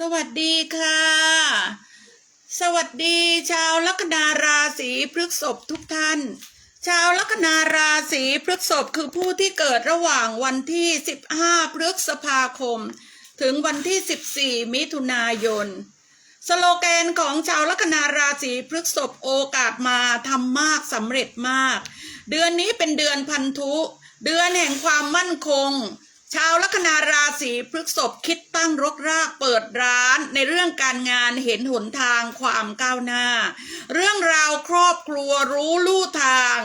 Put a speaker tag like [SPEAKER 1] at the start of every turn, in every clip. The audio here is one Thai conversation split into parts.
[SPEAKER 1] สวัสดีค่ะ สวัสดีชาวลัคนาราศีพฤษภทุกท่าน ชาวลัคนาราศีพฤษภคือผู้ที่เกิดระหว่างวันที่ 15 พฤษภาคม ถึงวันที่ 14 มิถุนายน สโลแกนของชาวลัคนาราศีพฤษภโอกาสมาทำมากสำเร็จมาก เดือนนี้เป็นเดือนพันธุ เดือนแห่งความมั่นคง ชาวลัคนาราศีพฤษภคิดตั้งรกรากเปิดร้าน ในเรื่องการงานเห็นหนทางความก้าวหน้า เรื่องราวครอบครัวรู้ลู่ทาง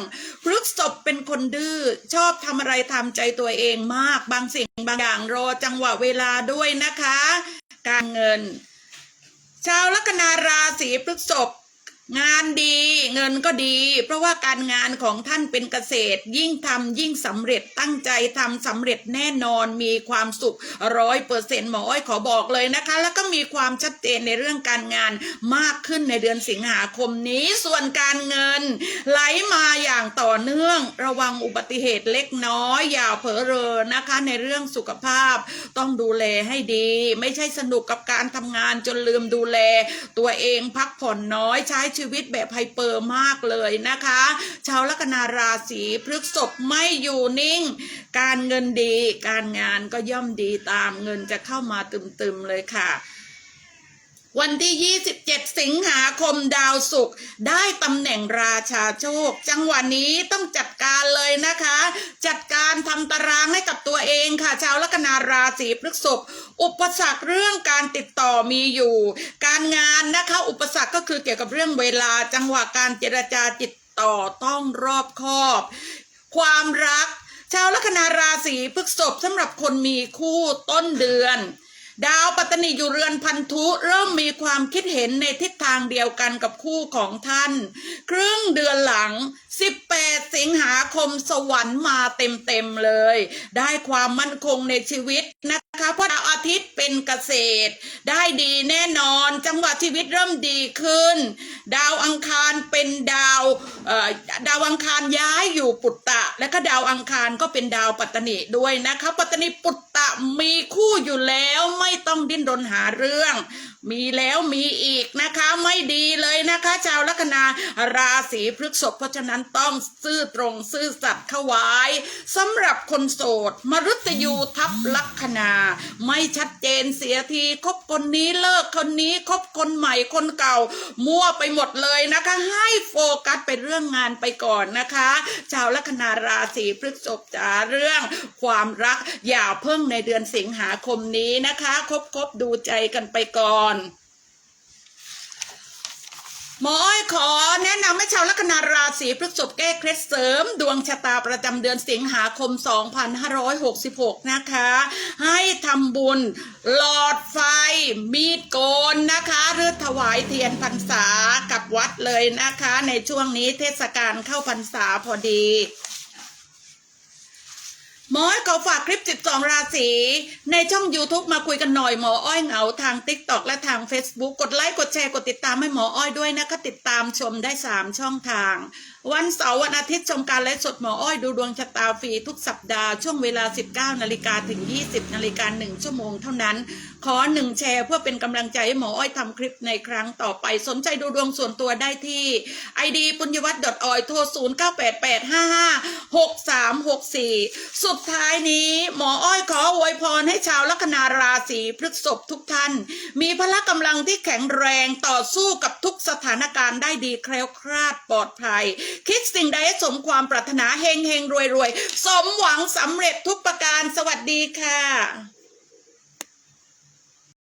[SPEAKER 1] พฤษภเป็นคนดื้อชอบทำอะไรทำใจตัวเองมากบางสิ่งบางอย่างรอจังหวะเวลาด้วยนะคะ การเงิน ชาวลัคนาราศีพฤษภ งานดีเงินก็ดี เพราะว่าการงานของท่านเป็นเกษตร ยิ่งทำยิ่งสำเร็จตั้งใจทำสำเร็จแน่นอนมีความสุขร้อยเปอร์เซ็นต์หมออ้อยขอบอกเลยนะคะ แล้วก็มีความชัดเจนในเรื่องการงานมากขึ้นในเดือนสิงหาคมนี้ส่วนการเงิน ไหลมาอย่างต่อเนื่อง ระวังอุบัติเหตุเล็กน้อยอย่าเผลอเรอนะคะ ในเรื่องสุขภาพ ต้องดูแลให้ดี ไม่ใช่สนุกกับการทำงานจนลืมดูแล ตัวเองพักผ่อนน้อยใช้ชีีวิตแบบไฮเปอร์มากเลยนะคะ ชาวลัคนาราศีพฤกษภไม่อยู่นิ่ง การเงินดี การงานก็ย่อมดีตามเงินจะเข้ามาตึมๆเลยค่ะ วันที่ 27 สิงหาคมดาวศุกร์ได้ตำแหน่งราชาโชค จังหวะนี้ต้องจัดการเลยนะคะ จัดการทำตารางให้กับตัวเองค่ะ ชาวลัคนาราศีพฤษภอุปสรรคเรื่องการติดต่อมีอยู่ การงานนะคะ อุปสรรคก็คือเกี่ยวกับเรื่องเวลา จังหวะการเจรจาติดต่อต้องรอบคอบ ความรัก ชาวลัคนาราศีพฤษภสำหรับคนมีคู่ต้นเดือน ดาวป ตนีอยู่เรือนพันธุเริ่มมีความคิดเห็นในทิศทางเดียวกันกับคู่ของท่าน ครึ่งเดือนหลัง 18 สิงหาคมสวรรค์มาเต็มๆเลย ได้ความมั่นคงในชีวิตนะคะเพราะดาวอาทิตย์เป็นเกษตร ได้ดีแน่นอนจังหวะชีวิตเริ่มดีขึ้น ดาวอังคารเป็นดาวเอ่อดาวอังคารย้ายอยู่ปุตตะ และก็ดาวอังคารก็เป็นดาวปัตตนิด้วยนะคะ ปัตตนิปุตตะมีคู่อยู่แล้วไม่ต้องดิ้นรนหาเรื่อง มีแล้วมีอีกนะคะไม่ดีเลยนะคะ ชาวลัคนาราศีพฤษภเพราะฉะนั้นต้องซื่อตรงซื่อสัตย์เข้าไว้สำหรับคนโสดมฤตยูทับลัคนา ไม่ชัดเจนเสียทีคบคนนี้เลิกคนนี้คบคนใหม่คนเก่า มั่วไปหมดเลยนะคะ ให้โฟกัสไปเรื่องงานไปก่อนนะคะ ชาวลัคนาราศีพฤษภจ้าเรื่องความรักอย่าเพิ่งในเดือนสิงหาคมนี้นะคะ คบคบดูใจกันไปก่อน หมออ้อยขอแนะนำให้ชาวลัคนาราศีพฤษภแก้เคล็ดเสริม ดวงชะตาประจำเดือนสิงหาคม 2566 นะคะ ให้ทำบุญหลอดไฟ มีดโกนนะคะ หรือถวายเทียนพรรษากับวัดเลยนะคะ ในช่วงนี้เทศกาลเข้าพรรษาพอดี หมออ้อยขอฝากคลิป 12 ราศีในช่อง YouTube มาคุยกันหน่อยหมออ้อยเหงาทาง TikTok และทาง Facebook กดไลค์กดแชร์กดติดตามให้หมออ้อยด้วยนะคะติดตามชมได้ 3 ช่องทาง วันเสาร์วันอาทิตย์ชมการไลฟ์สดหมออ้อยดูดวงชะตาฟรีทุกสัปดาห์ช่วงเวลา 19 นาฬิกาถึง 20 นาฬิกา1ชั่วโมงเท่านั้น ขอหนึ่งแชร์เพื่อเป็นกำลังใจให้หมออ้อยทำคลิปในครั้งต่อไปสนใจดูดวงส่วนตัวได้ที่ id ปุญญวัฒน์ .oi โทร 0988556364สุดท้ายนี้ หมออ้อยขออวยพรให้ชาวลัคนาราศีพฤษภทุกท่าน มีพละกำลังที่แข็งแรงต่อสู้กับทุกสถานการณ์ได้ดีแคล้วคลาดปลอดภัย คิดสิ่งใดสมความปรารถนาเฮงเฮงรวยรวยสมหวังสำเร็จทุกประการสวัสดีค่ะ